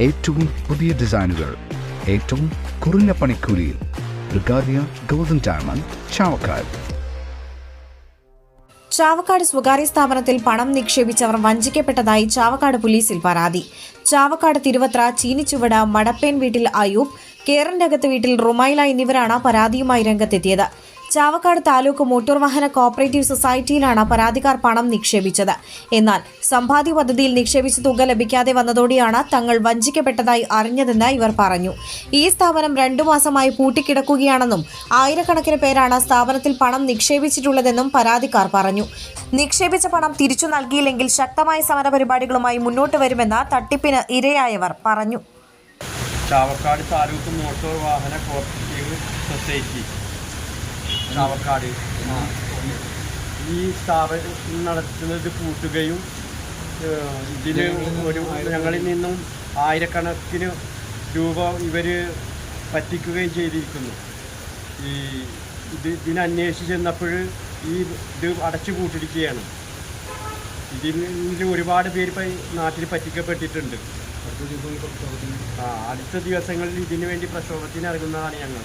ഏറ്റവും പുതിയ ഡിസൈനുകൾ ഏറ്റവും കുറഞ്ഞ പണിക്കൂലിയിൽ ബ്രിഗാദിയ ഗോൾഡൻ ഡയമണ്ട് ചാവക്കാട്. ചാവക്കാട് സ്വകാര്യ സ്ഥാപനത്തിൽ പണം നിക്ഷേപിച്ചവർ വഞ്ചിക്കപ്പെട്ടതായി ചാവക്കാട് പോലീസിൽ പരാതി. ചാവക്കാട് തിരുവത്ര ചീനിച്ചുവട മടപ്പേൻ വീട്ടിൽ അയൂബ് കേറന്റകത്ത് വീട്ടിൽ റുമൈല എന്നിവരാണ് പരാതിയുമായി രംഗത്തെത്തിയത്. ചാവക്കാട് താലൂക്ക് മോട്ടോർ വാഹന കോപ്പറേറ്റീവ് സൊസൈറ്റിയിലാണ് പരാതിക്കാർ പണം നിക്ഷേപിച്ചത്. എന്നാൽ സമ്പാദ്യ പദ്ധതിയിൽ നിക്ഷേപിച്ച തുക ലഭിക്കാതെ വന്നതോടെയാണ് തങ്ങൾ വഞ്ചിക്കപ്പെട്ടതായി അറിഞ്ഞതെന്ന് ഇവർ പറഞ്ഞു. ഈ സ്ഥാപനം രണ്ടു മാസമായി പൂട്ടിക്കിടക്കുകയാണെന്നും ആയിരക്കണക്കിന് പേരാണ് സ്ഥാപനത്തിൽ പണം നിക്ഷേപിച്ചിട്ടുള്ളതെന്നും പരാതിക്കാർ പറഞ്ഞു. നിക്ഷേപിച്ച പണം തിരിച്ചു നൽകിയില്ലെങ്കിൽ ശക്തമായ സമരപരിപാടികളുമായി മുന്നോട്ട് വരുമെന്ന് തട്ടിപ്പിന് ഇരയായവർ പറഞ്ഞു. ചാവക്കാട് താലൂക്ക് മോട്ടോർ വാഹന കോപ്പറേറ്റീവ് സൊസൈറ്റി ചാവക്കാട്. ഈ സ്ഥാപനം നടത്തുന്നത് കൂട്ടുകയും ഇതിന് ഒരു ഞങ്ങളിൽ നിന്നും ആയിരക്കണക്കിന് രൂപ ഇവർ പറ്റിക്കുകയും ചെയ്തിരിക്കുന്നു. ഈ ഇത് ഇതിനന്വേഷിച്ച് ചെന്നപ്പോൾ ഈ ഇത് അടച്ചു പൂട്ടിരിക്കുകയാണ് ഇതിൽ ഒരുപാട് പേര് നാട്ടിൽ പറ്റിക്കപ്പെട്ടിട്ടുണ്ട്. ആ അടുത്ത ദിവസങ്ങളിൽ ഇതിനു വേണ്ടി പ്രക്ഷോഭത്തിന് ഇറങ്ങുന്നതാണ് ഞങ്ങൾ.